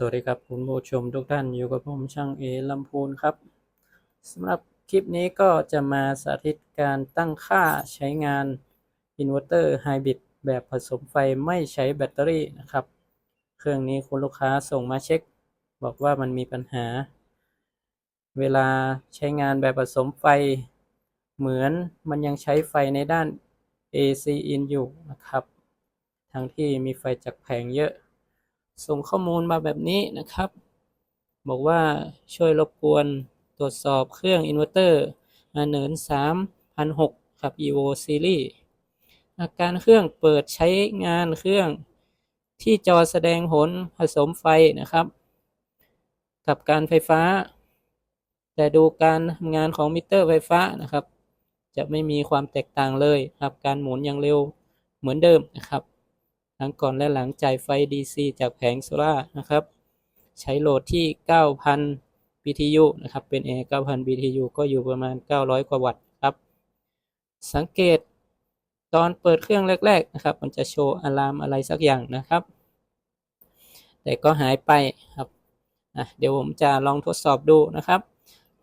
สวัสดีครับคุณผู้ชมทุกท่านอยู่กับผมช่างเอลำพูนครับสำหรับคลิปนี้ก็จะมาสาธิตการตั้งค่าใช้งานอินเวอร์เตอร์ไฮบริดแบบผสมไฟไม่ใช้แบตเตอรี่นะครับ เครื่องนี้คุณลูกค้าส่งมาเช็ค บอกว่ามันมีปัญหา เวลาใช้งานแบบผสมไฟ เหมือนมันยังใช้ไฟในด้าน AC in อยู่นะครับ ทั้งที่มีไฟจากแผงเยอะ ส่งข้อมูลมาแบบนี้นะครับ บอกว่าช่วยรบกวนตรวจสอบเครื่องอินเวอร์เตอร์เนิน3006ครับ evo series อาการเครื่องเปิดใช้งานเครื่องที่จอแสดงผลผสมไฟนะครับ กับการไฟฟ้า แต่ดูการทำงานของมิเตอร์ไฟฟ้านะครับ จะไม่มีความแตกต่างเลยครับ การหมุนอย่างเร็วเหมือนเดิมนะครับ ทั้งก่อนและหลังจ่ายไฟ DC จากแผงโซล่านะครับ ใช้โหลดที่ 9,000 BTU นะครับ เป็น A 9,000 BTU ก็อยู่ประมาณ 900 กว่าวัตต์ครับ สังเกตตอนเปิดเครื่องแรก ๆ นะครับ มันจะโชว์อะลามอะไรสักอย่างนะครับ แต่ก็หายไปครับอะเดี๋ยวผมจะลองทดสอบดูนะครับ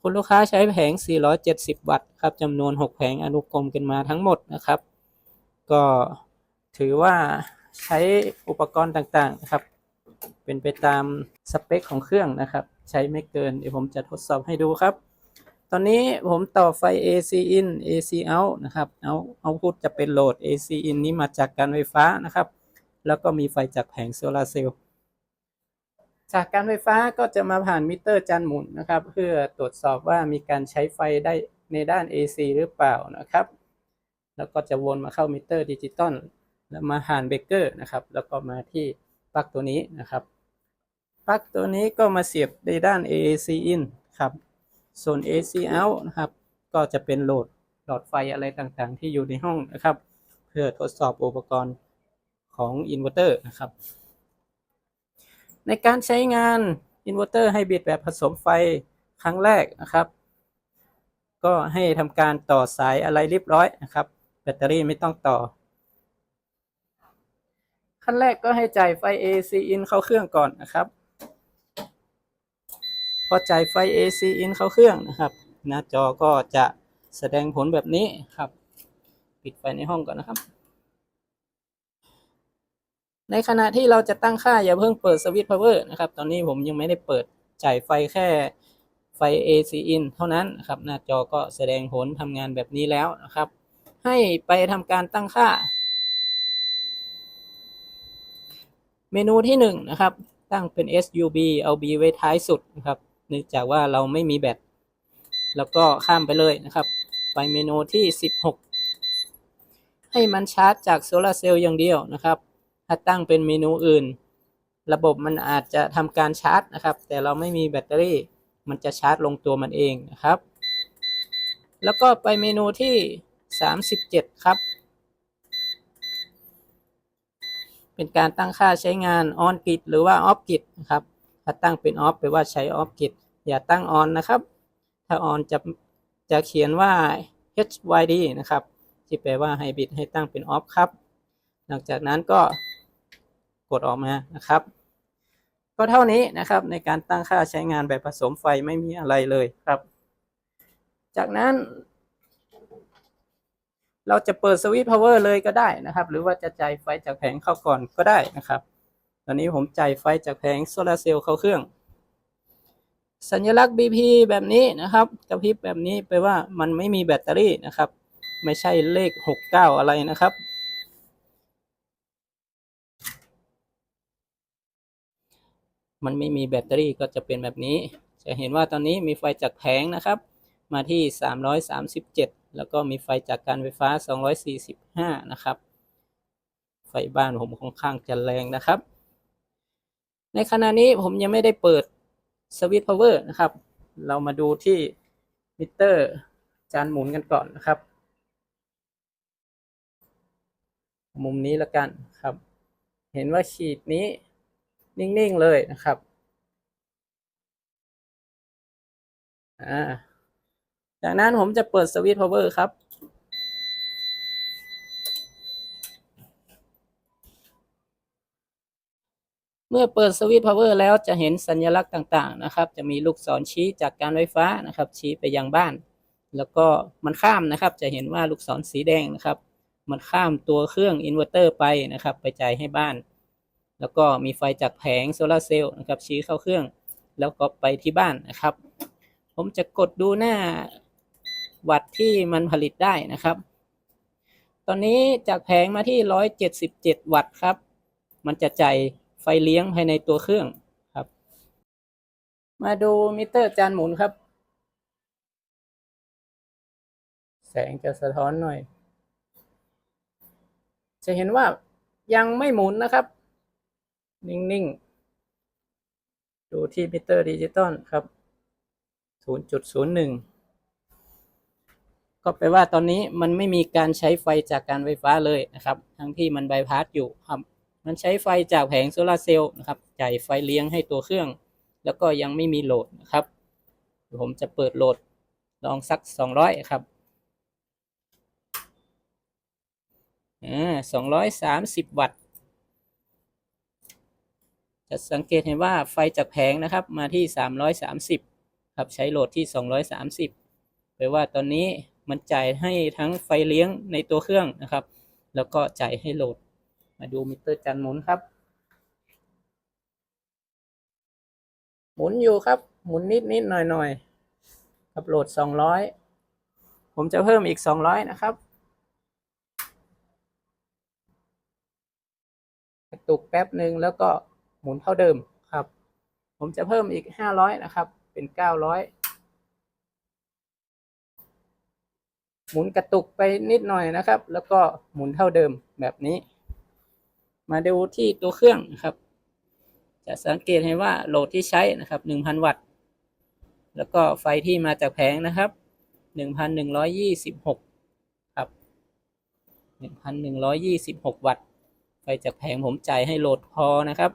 คุณลูกค้าใช้แผง 470 วัตต์ครับจำนวน 6 แผงอนุกรมกันมาทั้งหมดนะครับ ก็ถือว่า ใช้อุปกรณ์ต่างๆนะครับ เป็นไปตามสเปคของเครื่องนะครับ ใช้ไม่เกิน เดี๋ยวผมจะทดสอบให้ดูครับ ตอนนี้ผมต่อไฟ AC in AC out นะครับ เอาเอาพุทจะเป็นโหลด AC in นี้มาจากการไฟฟ้านะครับ แล้วก็มีไฟจากแผงโซลาเซลล์จากการไฟฟ้าก็จะมาผ่านมิเตอร์จานหมุนนะครับ เพื่อตรวจสอบว่ามีการใช้ไฟได้ในด้าน AC หรือเปล่านะครับ แล้วก็จะวนมาเข้ามิเตอร์ดิจิตอล แล้วมาผ่านเบเกอร์นะครับ แล้วก็มาที่ปลั๊กตัวนี้นะครับปลั๊กตัวนี้ก็มาเสียบในด้าน AAC in ครับ ส่วน AC out นะครับ ก็จะเป็นโหลดหลอดไฟอะไรต่างๆ ที่อยู่ในห้องนะครับ เพื่อทดสอบอุปกรณ์ของอินเวอร์เตอร์นะครับ ในการใช้งานอินเวอร์เตอร์ไฮบริดแบบผสมไฟครั้งแรกนะครับ ก็ให้ทำการต่อสายอะไรเรียบร้อยนะครับ แบตเตอรี่ไม่ต้องต่อ ขั้นแรกก็ให้จ่ายไฟ AC in เข้าเครื่องก่อนนะครับ พอจ่ายไฟ AC in เข้าเครื่องนะครับ หน้าจอก็จะแสดงผลแบบนี้ครับ ปิดไฟในห้องก่อนนะครับ ในขณะที่เราจะตั้งค่าอย่าเพิ่งเปิดสวิตช์พาวเวอร์นะครับ ตอนนี้ผมยังไม่ได้เปิดจ่ายไฟแค่ไฟ AC in เท่านั้นนะครับ หน้าจอก็แสดงผลทำงานแบบนี้แล้วนะครับ ให้ไปทำการตั้งค่า เมนูที่หนึ่งนะครับ ตั้งเป็น SUB เอา B ไว้ท้ายสุดนะครับเนื่องจากว่าเราไม่มีแบต แล้วก็ข้ามไปเลยนะครับ ไปเมนูที่ 16 ให้มันชาร์จจากโซลาร์เซลล์อย่างเดียวนะครับ ถ้าตั้งเป็นเมนูอื่น ระบบมันอาจจะทำการชาร์จนะครับ แต่เราไม่มีแบตเตอรี่ มันจะชาร์จลงตัวมันเองนะครับ แล้วก็ไปเมนูที่ 37 ครับ เป็นการตั้งค่าใช้งาน on grid หรือว่า off grid นะครับ ถ้าตั้งเป็น off แปลว่าใช้ off grid อย่าตั้ง on นะครับ ถ้า on จะจะเขียนว่า HYD นะครับ ที่แปลว่า hybrid ให้ตั้งเป็น off ครับ หลังจากนั้นก็กดออกมานะครับ ก็เท่านี้นะครับในการตั้งค่าใช้งานแบบผสมไฟไม่มีอะไรเลยครับ จากนั้น เราจะเปิดสวิตช์พาวเวอร์เลยก็ได้นะครับ หรือว่าจะจ่ายไฟจากแผงเข้าก่อนก็ได้นะครับ ตอนนี้ผมจ่ายไฟจากแผงโซลาเซลล์เข้าเครื่อง สัญลักษณ์ BP แบบนี้นะครับกระพริบแบบนี้แปลว่ามันไม่มีแบตเตอรี่นะครับ ไม่ใช่เลข 69 อะไรนะครับมันไม่มีแบตเตอรี่ก็จะเป็นแบบนี้ จะเห็นว่าตอนนี้มีไฟจากแผงนะครับ มาที่ 337 แล้วก็มีไฟจากการไฟฟ้า 245 นะครับ ไฟบ้านผมค่อนข้างจะแรงนะครับ ในขณะนี้ผมยังไม่ได้เปิดสวิตช์พาวเวอร์นะครับ เรามาดูที่มิเตอร์จานหมุนกันก่อนนะครับ มุมนี้ละกันครับ เห็นว่าขีดนี้นิ่ง ๆ เลยนะครับ อ่า จากนั้นผมจะเปิดสวิตช์พาวเวอร์ครับ เมื่อเปิดสวิตช์พาวเวอร์แล้วจะเห็นสัญลักษณ์ต่าง ๆ นะครับ จะมีลูกศรชี้จากการไฟฟ้านะครับ ชี้ไปยังบ้าน แล้วก็มันข้ามนะครับ จะเห็นว่าลูกศรสีแดงนะครับ มันข้ามตัวเครื่องอินเวอร์เตอร์ไปนะครับ ไปจ่ายให้บ้าน แล้วก็มีไฟจากแผงโซลาร์เซลล์นะครับ ชี้เข้าเครื่อง แล้วก็ไปที่บ้านนะครับ ผมจะกดดูหน้า วัตต์ที่มันผลิตได้นะครับ ตอนนี้จากแผงมาที่ 177 วัตต์ครับ มันจะจ่ายไฟเลี้ยงภายในตัวเครื่องครับ มาดูมิเตอร์จานหมุนครับ แสงจะสะท้อนหน่อย จะเห็นว่ายังไม่หมุนนะครับ นิ่ง ๆ ดูที่มิเตอร์ดิจิตอลครับ 0.01 ก็แปลว่าตอนนี้มันไม่มีการใช้ไฟจากการไฟฟ้าเลยนะครับ ทั้งที่มันบายพาสอยู่ครับ มันใช้ไฟจากแผงโซลาร์เซลล์นะครับจ่ายไฟเลี้ยงให้ตัวเครื่อง แล้วก็ยังไม่มีโหลดนะครับ ผมจะเปิดโหลดลองสัก 200 ครับอ่า230วัตต์ จะสังเกตเห็นว่าไฟจากแผงนะครับมาที่330ครับใช้โหลดที่230แปลว่าตอนนี้ มันจ่ายให้ทั้งไฟเลี้ยงในตัวเครื่องนะครับ แล้วก็จ่ายให้โหลด มาดูมิเตอร์จานหมุนครับ หมุนอยู่ครับ หมุนนิดนิดหน่อยหน่อยกับโหลด200ผมจะเพิ่มอีก200นะครับกระตุกแป๊บหนึ่งแล้วก็หมุนเท่าเดิมครับ ผมจะเพิ่มอีก500นะครับ เป็น900 หมุนกระตุกไปนิดหน่อยนะครับ แล้วก็หมุนเท่าเดิมแบบนี้ มาดูที่ตัวเครื่องนะครับ จะสังเกตเห็นว่าโหลดที่ใช้นะครับ 1,000 วัตต์ แล้วก็ไฟที่มาจากแผงนะครับ 1,126 ครับ 1,126 วัตต์ ไฟจากแผงผมจ่ายให้โหลดพอนะครับ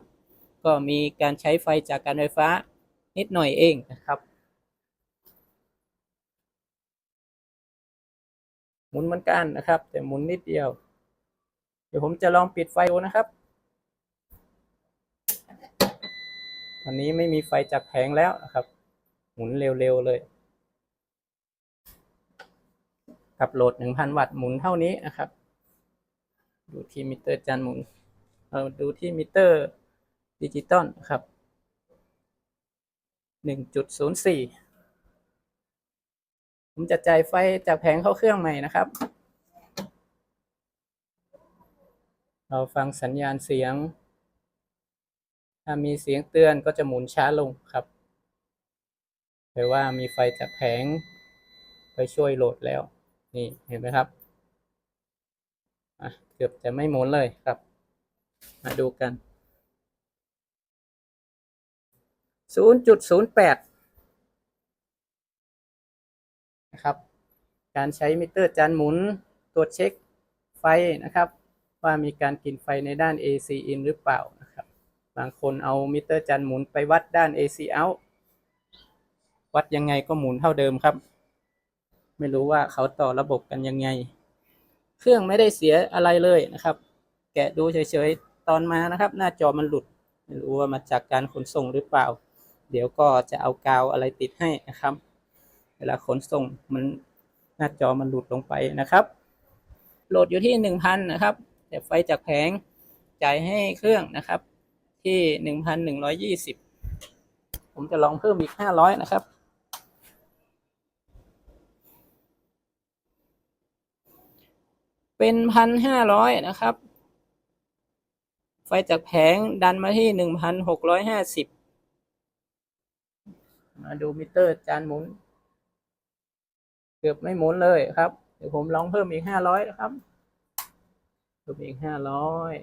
ก็มีการใช้ไฟจากการไฟฟ้านิดหน่อยเองนะครับ หมุนเหมือนกันนะครับ แต่หมุนนิดเดียว เดี๋ยวผมจะลองปิดไฟดูนะครับตอนนี้ไม่มีไฟจากแผงแล้วนะครับ หมุนเร็วๆเลยกับโหลด1,000วัตต์หมุนเท่านี้นะครับ ดูที่มิเตอร์จานหมุนเราดูที่มิเตอร์ดิจิตอลครับ1.04 ผมจะจ่ายไฟจากแผงเข้าเครื่องใหม่นะครับ เราฟังสัญญาณเสียง ถ้ามีเสียงเตือนก็จะหมุนช้าลงครับแปลว่ามีไฟจากแผงไปช่วยโหลดแล้ว นี่เห็นไหมครับเกือบจะไม่หมุนเลยครับ มาดูกัน 0.08 การใช้มิเตอร์จานหมุนตรวจเช็คไฟนะครับ ว่ามีการกินไฟในด้าน AC in หรือเปล่านะครับ บางคนเอามิเตอร์จานหมุนไปวัดด้าน AC out วัดยังไงก็หมุนเท่าเดิมครับ ไม่รู้ว่าเขาต่อระบบกันยังไง เครื่องไม่ได้เสียอะไรเลยนะครับ แกะดูเฉยๆ ตอนมานะครับ หน้าจอมันหลุด ไม่รู้ว่ามาจากการขนส่งหรือเปล่า เดี๋ยวก็จะเอากาวอะไรติดให้นะครับ เวลาขนส่งมัน หน้าจอมันหลุดลงไปนะครับ โหลดอยู่ที่หนึ่งพันนะครับ แต่ไฟจากแผงจ่ายให้เครื่องนะครับ ที่หนึ่งพันหนึ่งร้อยี่สิบผมจะลองเพิ่มอีกห้าร้อยนะครับเป็นพันห้าร้อยนะครับ ไฟจากแผงดันมาที่หนึ่งพันหกร้อยห้าสิบมาดูมิเตอร์จานหมุน เกือบไม่หมุนเลยครับ เดี๋ยวผมลองเพิ่มอีกห้าร้อยนะครับเพิ่มอีกห้าร้อย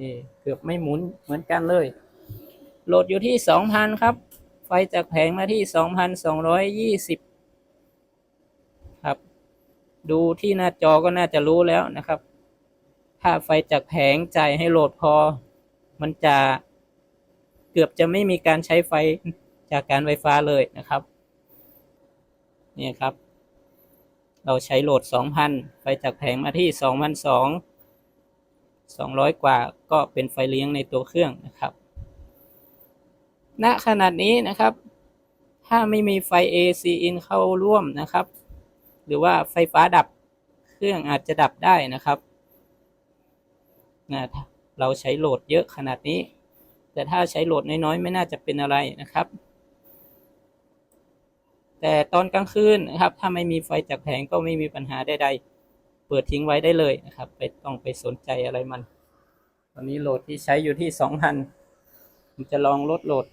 นี่เกือบไม่หมุนเหมือนกันเลย โหลดอยู่ที่สองพันครับ ไฟจากแผงมาที่สองพันสองร้อยยี่สิบครับ ดูที่หน้าจอก็น่าจะรู้แล้วนะครับ ถ้าไฟจากแผงจ่ายให้โหลดพอ มันจะเกือบจะไม่มีการใช้ไฟ จากการไฟฟ้าเลยนะครับนี่ครับ เราใช้โหลด 2,000 ไฟจากแผงมาที่2,002 200 กว่าก็เป็นไฟเลี้ยงในตัวเครื่องนะครับ ณขนาดนี้นะครับ ถ้าไม่มีไฟ AC in เข้าร่วมนะครับ หรือว่าไฟฟ้าดับเครื่องอาจจะดับได้นะครับนะเราใช้โหลดเยอะขนาดนี้ แต่ถ้าใช้โหลดน้อยๆ ไม่น่าจะเป็นอะไรนะครับ แต่ตอนกลางคืนนะครับ ถ้าไม่มีไฟจากแผงก็ไม่มีปัญหาใดๆ เปิดทิ้งไว้ได้เลยนะครับไม่ต้องไปสนใจอะไรมัน ตอนนี้โหลดที่ใช้อยู่ที่สองพันผมจะลองลดโหลด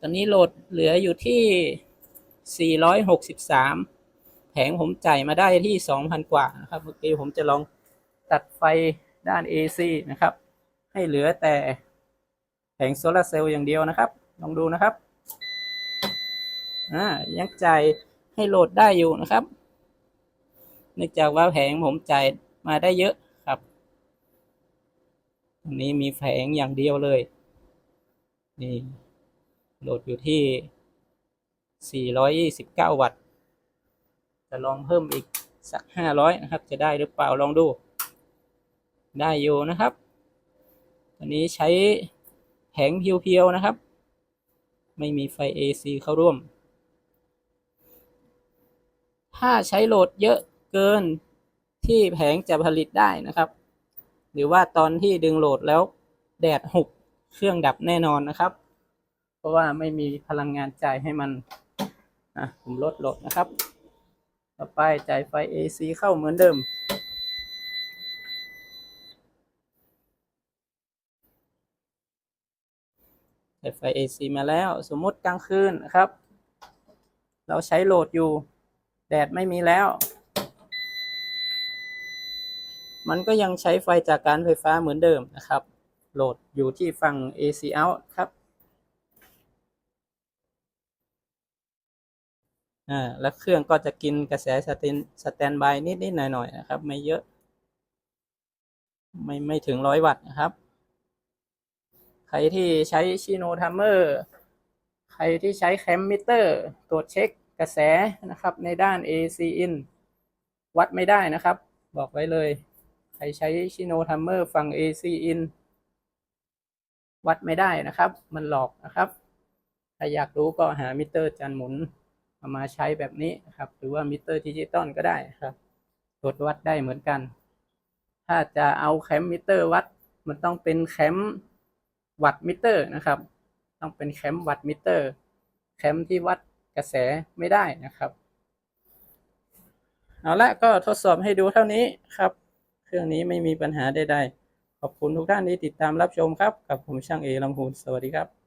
ตอนนี้โหลดเหลืออยู่ที่ 463 แผงผมจ่ายมาได้ที่ 2,000 กว่านะครับ เมื่อกี้ผมจะลองตัดไฟด้าน AC นะครับ ให้เหลือแต่ งโซลาร์เซลล์อย่างเดียวนะครับ ลองดูนะครับอ่ายังจ่ายให้โหลดได้อยู่นะครับเนื่องจากว่าแผงผมจ่ายมาได้เยอะครับตรงนี้มีแผงอย่างเดียวเลย นี่โหลดอยู่ที่ 429 วัตต์ จะลองเพิ่มอีกสัก 500 นะครับ จะได้หรือเปล่าลองดู ได้อยู่นะครับ ตอนนี้ใช้ แผงเพียวๆนะครับ ไม่มีไฟ AC เข้าร่วม ถ้าใช้โหลดเยอะเกินที่แผงจะผลิตได้นะครับ หรือว่าตอนที่ดึงโหลดแล้วแดดหุบเครื่องดับแน่นอนนะครับ เพราะว่าไม่มีพลังงานจ่ายให้มันอะผมลดโหลดนะครับ ต่อไปจ่ายไฟ AC เข้าเหมือนเดิม จ่ายไฟ AC มาแล้ว สมมติกลางคืนนะครับ เราใช้โหลดอยู่ แดดไม่มีแล้ว มันก็ยังใช้ไฟจากการไฟฟ้าเหมือนเดิมนะครับ โหลดอยู่ที่ฝั่ง AC out ครับอ่าแล้วเครื่องก็จะกินกระแสสแตนสแตนบายนิดๆหน่อยๆนะครับ ไม่เยอะ ไม่ไม่ถึงร้อยวัตต์นะครับ ใครที่ใช้ชิโนทัมเมอร์ ใครที่ใช้แคมมิเตอร์ ตรวจเช็คกระแสนะครับ ในด้าน AC in วัดไม่ได้นะครับ บอกไว้เลย ใครใช้ชิโนทัมเมอร์ฝั่ง AC in วัดไม่ได้นะครับ มันหลอกนะครับ ถ้าอยากรู้ก็หามิเตอร์จานหมุนเอามาใช้แบบนี้ครับ หรือว่ามิเตอร์ดิจิตอลก็ได้ครับ ตรวจวัดได้เหมือนกัน ถ้าจะเอาแคมมิเตอร์วัด มันต้องเป็นแคม วัตต์มิเตอร์นะครับ ต้องเป็นแคมวัตต์มิเตอร์แคมที่วัดกระแสไม่ได้นะครับเอาละก็ทดสอบให้ดูเท่านี้ครับ เครื่องนี้ไม่มีปัญหาใดๆขอบคุณทุกท่านที่ติดตามรับชมครับ กับผมช่างเอลำพูนสวัสดีครับ